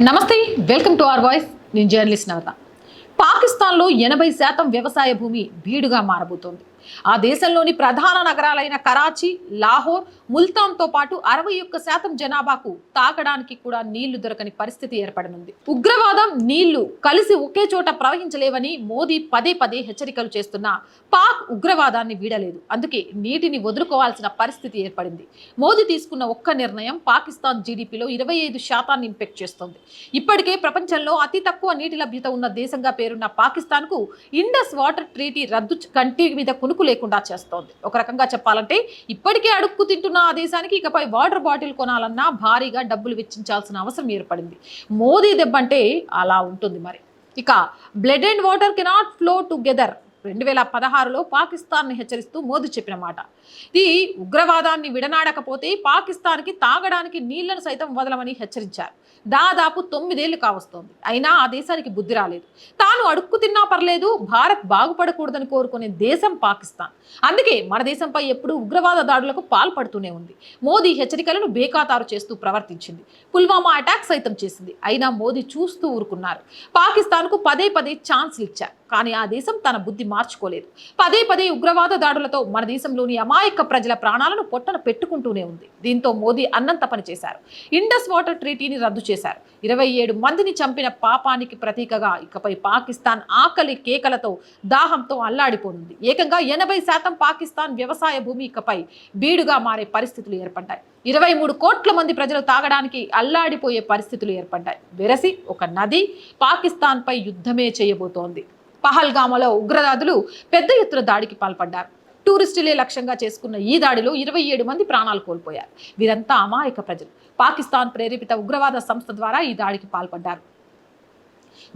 నమస్తే welcome to our voice. నేను journalist Navata. పాకిస్తాన్లో ఎనభై శాతం వ్యవసాయ భూమి బీడుగా మారబోతోంది. ఆ దేశంలోని ప్రధాన నగరాలైన కరాచీ లాహోర్ ముల్తాన్తో పాటు అరవై ఒక్క శాతం జనాభాకు తాగడానికి కూడా నీళ్ళు దొరకని పరిస్థితి ఏర్పడనుంది. ఉగ్రవాదం నీళ్ళు కలిసి ఒకే చోట ప్రవహించలేవని మోదీ పదే పదే హెచ్చరికలు చేస్తున్నా పాక్ ఉగ్రవాదాన్ని వీడలేదు. అందుకే నీటిని వదులుకోవాల్సిన పరిస్థితి ఏర్పడింది. మోదీ తీసుకున్న ఒక్క నిర్ణయం పాకిస్తాన్ జీడిపిలో ఇరవై ఐదు శాతాన్ని ఇంపెక్ట్ చేస్తోంది. ఇప్పటికే ప్రపంచంలో అతి తక్కువ నీటి లభ్యత ఉన్న దేశంగా పేరున్న పాకిస్తాన్కు ఇండస్ వాటర్ ట్రీటీ రద్దు కంటి మీద కునుకు లేకుండా చేస్తోంది. ఒక రకంగా చెప్పాలంటే ఇప్పటికే అడుక్కు తింటున్న ఆ దేశానికి ఇకపై వాటర్ బాటిల్ కొనాలన్నా భారీగా డబ్బులు వెచ్చించాల్సిన అవసరం ఏర్పడింది. మోదీ దెబ్బంటే అలా ఉంటుంది మరి. ఇక blood and water cannot flow together రెండు వేల పదహారులో పాకిస్తాన్ని హెచ్చరిస్తూ మోదీ చెప్పిన మాట. ఇది ఉగ్రవాదాన్ని విడనాడకపోతే పాకిస్తాన్కి తాగడానికి నీళ్ళను సైతం వదలమని హెచ్చరించారు. దాదాపు తొమ్మిదేళ్ళు కావస్తోంది. అయినా ఆ దేశానికి బుద్ధి రాలేదు. తాను అడుక్కు తిన్నా పర్లేదు భారత్ బాగుపడకూడదని కోరుకునే దేశం పాకిస్తాన్. అందుకే మన దేశంపై ఎప్పుడూ ఉగ్రవాద దాడులకు పాల్పడుతూనే ఉంది. మోదీ హెచ్చరికలను బేఖాతారు చేస్తూ ప్రవర్తించింది. పుల్వామా అటాక్ సైతం చేసింది. అయినా మోదీ చూస్తూ ఊరుకున్నారు. పాకిస్తాన్కు పదే పదే ఛాన్స్ ఇచ్చారు కానీ ఆ దేశం తన బుద్ధి మార్చుకోలేదు. పదే పదే ఉగ్రవాద దాడులతో మన దేశంలోని అమాయక ప్రజల ప్రాణాలను పొట్టన పెట్టుకుంటూనే ఉంది. దీంతో మోదీ అన్నంత పని చేశారు. ఇండస్ వాటర్ ట్రీటీని రద్దు చేశారు. ఇరవై ఏడు మందిని చంపిన పాపానికి ప్రతీకగా ఇకపై పాకిస్తాన్ ఆకలి కేకలతో దాహంతో అల్లాడిపోనుంది. ఏకంగా ఎనభై శాతం పాకిస్తాన్ వ్యవసాయ భూమి ఇకపై బీడుగా మారే పరిస్థితులు ఏర్పడ్డాయి. ఇరవై మూడు కోట్ల మంది ప్రజలు తాగడానికి అల్లాడిపోయే పరిస్థితులు ఏర్పడ్డాయి. వెరసి ఒక నది పాకిస్తాన్పై యుద్ధమే చేయబోతోంది. పహల్గామలో ఉగ్రదాదులు పెద్ద ఎత్తున దాడికి పాల్పడ్డారు. టూరిస్టులే లక్ష్యంగా చేసుకున్న ఈ దాడిలో ఇరవై ఏడు మంది ప్రాణాలు కోల్పోయారు. వీరంతా అమాయక ప్రజలు. పాకిస్తాన్ ప్రేరేపిత ఉగ్రవాద సంస్థ ద్వారా ఈ దాడికి పాల్పడ్డారు.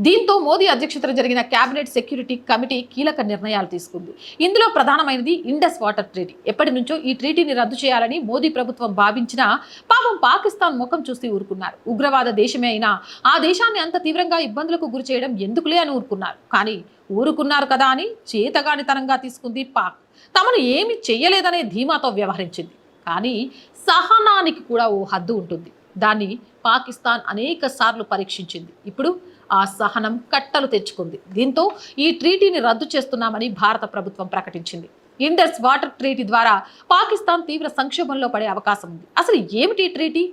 దీంతో మోదీ అధ్యక్షతన జరిగిన కేబినెట్ సెక్యూరిటీ కమిటీ కీలక నిర్ణయాలు తీసుకుంది. ఇందులో ప్రధానమైనది ఇండస్ వాటర్ ట్రీటీ. ఎప్పటి నుంచో ఈ ట్రీటీని రద్దు చేయాలని మోదీ ప్రభుత్వం భావించినా పాపం పాకిస్తాన్ ముఖం చూసి ఊరుకున్నారు. ఉగ్రవాద దేశమే అయినా ఆ దేశాన్ని అంత తీవ్రంగా ఇబ్బందులకు గురి చేయడం ఎందుకులే అని ఊరుకున్నారు. కానీ ఊరుకున్నారు కదా అని చేతగానితనంగా తీసుకుంది పాక్. తమను ఏమి చేయలేదనే ధీమాతో వ్యవహరించింది. కానీ సహనానికి కూడా ఓ హద్దు ఉంటుంది. దాన్ని పాకిస్తాన్ అనేక సార్లు పరీక్షించింది. ఇప్పుడు ఆ సహనం కట్టలు తెచ్చుకుంది. దీంతో ఈ ట్రీటీని రద్దు చేస్తున్నామని భారత ప్రభుత్వం ప్రకటించింది. ఇండస్ వాటర్ ట్రీటీ ద్వారా పాకిస్తాన్ తీవ్ర సంక్షోభంలో పడే అవకాశం ఉంది. అసలు ఏమిటి ట్రీటీ?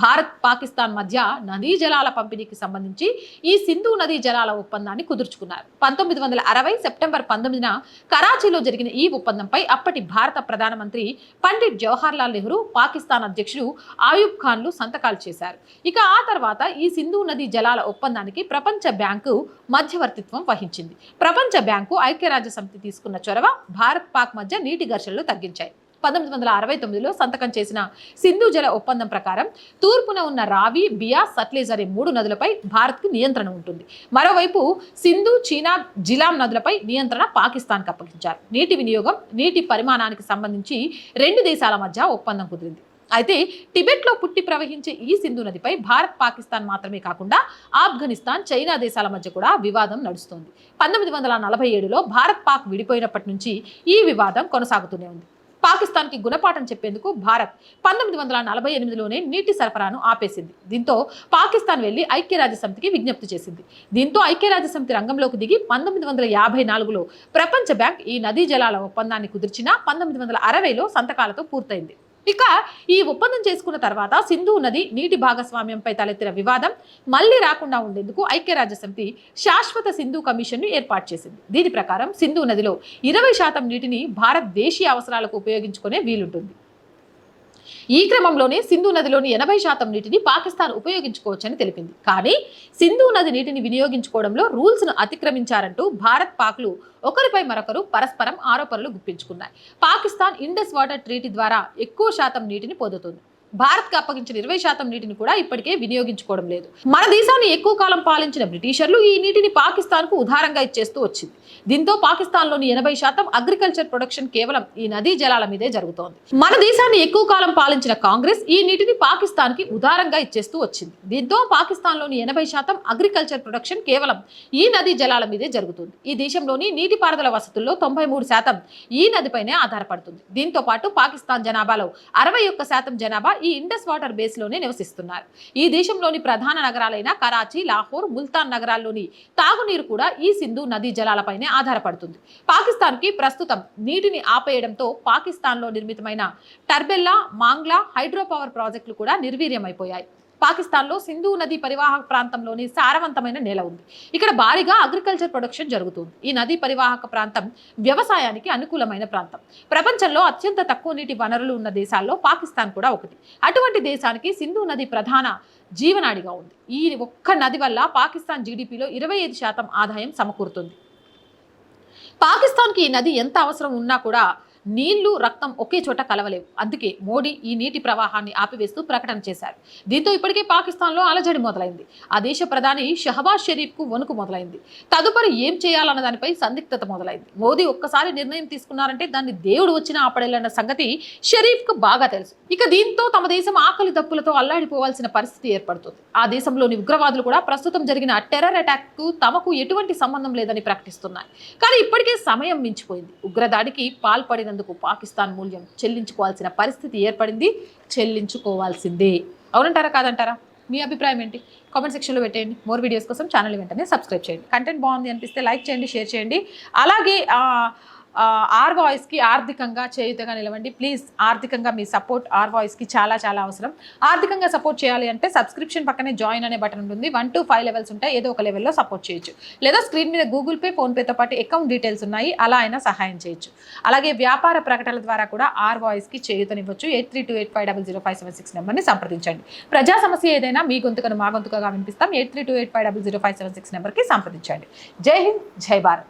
భారత్ పాకిస్తాన్ మధ్య నదీ జలాల పంపిణీకి సంబంధించి ఈ సింధు నదీ జలాల ఒప్పందాన్ని కుదుర్చుకున్నారు. పంతొమ్మిది వందల అరవై సెప్టెంబర్ పంతొమ్మిదిన కరాచీలో జరిగిన ఈ ఒప్పందంపై అప్పటి భారత ప్రధానమంత్రి పండిట్ జవహర్లాల్ నెహ్రూ పాకిస్తాన్ అధ్యక్షుడు ఆయూబ్ ఖాన్లు సంతకాలు చేశారు. ఇక ఆ తర్వాత ఈ సింధు నదీ జలాల ఒప్పందానికి ప్రపంచ బ్యాంకు మధ్యవర్తిత్వం వహించింది. ప్రపంచ బ్యాంకు ఐక్యరాజ్య సమితి తీసుకున్న చొరవ భారత్ పాక్ మధ్య నీటి ఘర్షణలు తగ్గించాయి. పంతొమ్మిది వందల అరవై తొమ్మిదిలో సంతకం చేసిన సింధు జల ఒప్పందం ప్రకారం తూర్పున ఉన్న రావి బియా సట్లేజ్ అనే మూడు నదులపై భారత్కు నియంత్రణ ఉంటుంది. మరోవైపు సింధు చీనా జిలాం నదులపై నియంత్రణ పాకిస్తాన్కి అప్పగించారు. నీటి వినియోగం నీటి పరిమాణానికి సంబంధించి రెండు దేశాల మధ్య ఒప్పందం కుదిరింది. అయితే టిబెట్లో పుట్టి ప్రవహించే ఈ సింధు నదిపై భారత్ పాకిస్తాన్ మాత్రమే కాకుండా ఆఫ్ఘనిస్తాన్ చైనా దేశాల మధ్య కూడా వివాదం నడుస్తోంది. పంతొమ్మిది వందల నలభై ఏడులో భారత్ పాక్ విడిపోయినప్పటి నుంచి ఈ వివాదం కొనసాగుతూనే ఉంది. పాకిస్తాన్కి గుణపాఠం చెప్పేందుకు భారత్ పంతొమ్మిది వందల నలభై ఎనిమిదిలోనే నీటి సరఫరాను ఆపేసింది. దీంతో పాకిస్తాన్ వెళ్ళి ఐక్యరాజ్య సమితికి విజ్ఞప్తి చేసింది. దీంతో ఐక్యరాజ్య సమితి రంగంలోకి దిగి పంతొమ్మిది వందల యాభై నాలుగులో ప్రపంచ బ్యాంక్ ఈ నదీ జలాల ఒప్పందాన్ని కుదిర్చిన పంతొమ్మిది వందల అరవైలో సంతకాలతో పూర్తయింది. ఇక ఈ ఒప్పందం చేసుకున్న తర్వాత సింధు నది నీటి భాగస్వామ్యంపై తలెత్తిన వివాదం మళ్ళీ రాకుండా ఉండేందుకు ఐక్యరాజ్యసమితి శాశ్వత సింధు కమిషన్ను ఏర్పాటు చేసింది. దీని ప్రకారం సింధు నదిలో ఇరవై శాతం నీటిని భారత్ దేశీయ అవసరాలకు ఉపయోగించుకునే వీలుంటుంది. ఈ క్రమంలోనే సింధు నదిలోని ఎనభై శాతం నీటిని పాకిస్తాన్ ఉపయోగించుకోవచ్చని తెలిపింది. కానీ సింధు నది నీటిని వినియోగించుకోవడంలో రూల్స్ను అతిక్రమించారంటూ భారత్ పాక్లు ఒకరిపై మరొకరు పరస్పరం ఆరోపణలు గుప్పించుకున్నాయి. పాకిస్తాన్ ఇండస్ వాటర్ ట్రీటీ ద్వారా ఎక్కువ శాతం నీటిని పొందుతుంది. భారత్కి అప్పగించిన ఇరవై శాతం నీటిని కూడా ఇప్పటికే వినియోగించుకోవడం లేదు. మన దేశాన్ని ఎక్కువ కాలం పాలించిన బ్రిటిషర్లు ఈ నీటిని పాకిస్తాన్కు ఉదారంగా ఇచ్చేస్తూ వచ్చింది. దీంతో పాకిస్తాన్లోని ఎనభై శాతం అగ్రికల్చర్ ప్రొడక్షన్ కేవలం ఈ నదీ జలాల మీదే జరుగుతోంది. మన దేశాన్ని ఎక్కువ కాలం పాలించిన కాంగ్రెస్ ఈ నీటిని పాకిస్తాన్కి ఉదారంగా ఇచ్చేస్తూ వచ్చింది. దీంతో పాకిస్తాన్లోని ఎనభై శాతం అగ్రికల్చర్ ప్రొడక్షన్ కేవలం ఈ నదీ జలాల మీదే జరుగుతుంది. ఈ దేశంలోని నీటిపారుదల వసతుల్లో తొంభై మూడు శాతం ఈ నదిపైనే ఆధారపడుతుంది. దీంతో పాటు పాకిస్తాన్ జనాభాలో అరవై ఒక్క శాతం జనాభా ఈ ఇండస్ వాటర్ బేస్లోనే నివసిస్తున్నారు. ఈ దేశంలోని ప్రధాన నగరాలైన కరాచీ లాహోర్ ముల్తాన్ నగరాల్లోని తాగునీరు కూడా ఈ సింధు నదీ జలాలపైనే ఆధారపడుతుంది. పాకిస్తాన్కి ప్రస్తుతం నీటిని ఆపేయడంతో పాకిస్తాన్లో నిర్మితమైన టర్బెల్లా మాంగ్లా హైడ్రో పవర్ ప్రాజెక్టులు కూడా నిర్వీర్యమైపోయాయి. పాకిస్తాన్లో సింధు నది పరివాహక ప్రాంతంలోని సారవంతమైన నేల ఉంది. ఇక్కడ భారీగా అగ్రికల్చర్ ప్రొడక్షన్ జరుగుతుంది. ఈ నదీ పరివాహక ప్రాంతం వ్యవసాయానికి అనుకూలమైన ప్రాంతం. ప్రపంచంలో అత్యంత తక్కువ నీటి వనరులు ఉన్న దేశాల్లో పాకిస్తాన్ కూడా ఒకటి. అటువంటి దేశానికి సింధు నది ప్రధాన జీవనాడిగా ఉంది. ఈ ఒక్క నది వల్ల పాకిస్తాన్ జీడిపిలో ఇరవై ఐదు శాతం ఆదాయం సమకూరుతుంది. పాకిస్తాన్కి ఈ నది ఎంత అవసరం ఉన్నా కూడా నీళ్ళు రక్తం ఒకే చోట కలవలేవు. అందుకే మోడీ ఈ నీటి ప్రవాహాన్ని ఆపివేస్తూ ప్రకటన చేశారు. దీంతో ఇప్పటికే పాకిస్తాన్లో అలజడి మొదలైంది. ఆ దేశ ప్రధాని షహబాజ్ షరీఫ్కు వణుకు మొదలైంది. తదుపరి ఏం చేయాలన్న దానిపై సందిగ్ధత మొదలైంది. మోదీ ఒక్కసారి నిర్ణయం తీసుకున్నారంటే దాన్ని దేవుడు వచ్చిన ఆపడేలన్న సంగతి షరీఫ్కు బాగా తెలుసు. ఇక దీంతో తమ దేశం ఆకలి దప్పులతో అల్లాడిపోవాల్సిన పరిస్థితి ఏర్పడుతుంది. ఆ దేశంలోని ఉగ్రవాదులు కూడా ప్రస్తుతం జరిగిన టెర్రర్ అటాక్కు తమకు ఎటువంటి సంబంధం లేదని ప్రకటిస్తున్నాయి. కానీ ఇప్పటికే సమయం మించిపోయింది. ఉగ్రదాడికి పాల్పడిన చేసినందుకు పాకిస్తాన్ మూల్యం చెల్లించుకోవాల్సిన పరిస్థితి ఏర్పడింది. చెల్లించుకోవాల్సిందే. అవునంటారా కాదంటారా? మీ అభిప్రాయం ఏంటి? కామెంట్ సెక్షన్లో పెట్టేయండి. మోర్ వీడియోస్ కోసం ఛానల్ వెంటనే సబ్స్క్రైబ్ చేయండి. కంటెంట్ బాగుంది అనిపిస్తే లైక్ చేయండి షేర్ చేయండి. అలాగే ఆర్ వాయిస్కి ఆర్థికంగా చేయుతగా నిలవండి. ప్లీజ్ ఆర్థికంగా మీ సపోర్ట్ ఆర్ వాయిస్కి చాలా చాలా అవసరం. ఆర్థికంగా సపోర్ట్ చేయాలి అంటే సబ్స్క్రిప్షన్ పక్కనే జాయిన్ అనే బటన్ ఉంటుంది. వన్ టు ఫైవ్ లెవెల్స్ ఉంటాయి. ఏదో ఒక లెవెల్లో సపోర్ట్ చేయొచ్చు. లేదా స్క్రీన్ మీద గూగుల్ పే ఫోన్పేతో పాటు అకౌంట్ డీటెయిల్స్ ఉన్నాయి. అలా అయినా సహాయం చేయొచ్చు. అలాగే వ్యాపార ప్రకటనల ద్వారా కూడా ఆర్ వాయిస్కి చేయుతనివ్వచ్చు. Eight three two eight five double zero five seven six నెంబర్ని సంప్రదించండి. ప్రజా సమస్య ఏదైనా మీ గొంతుకను మా గొంతుకగా వినిపిస్తాం. Eight three two eight five double zero five seven six నెంబర్కి సంప్రదించండి. జై హింద్ జై భారత్.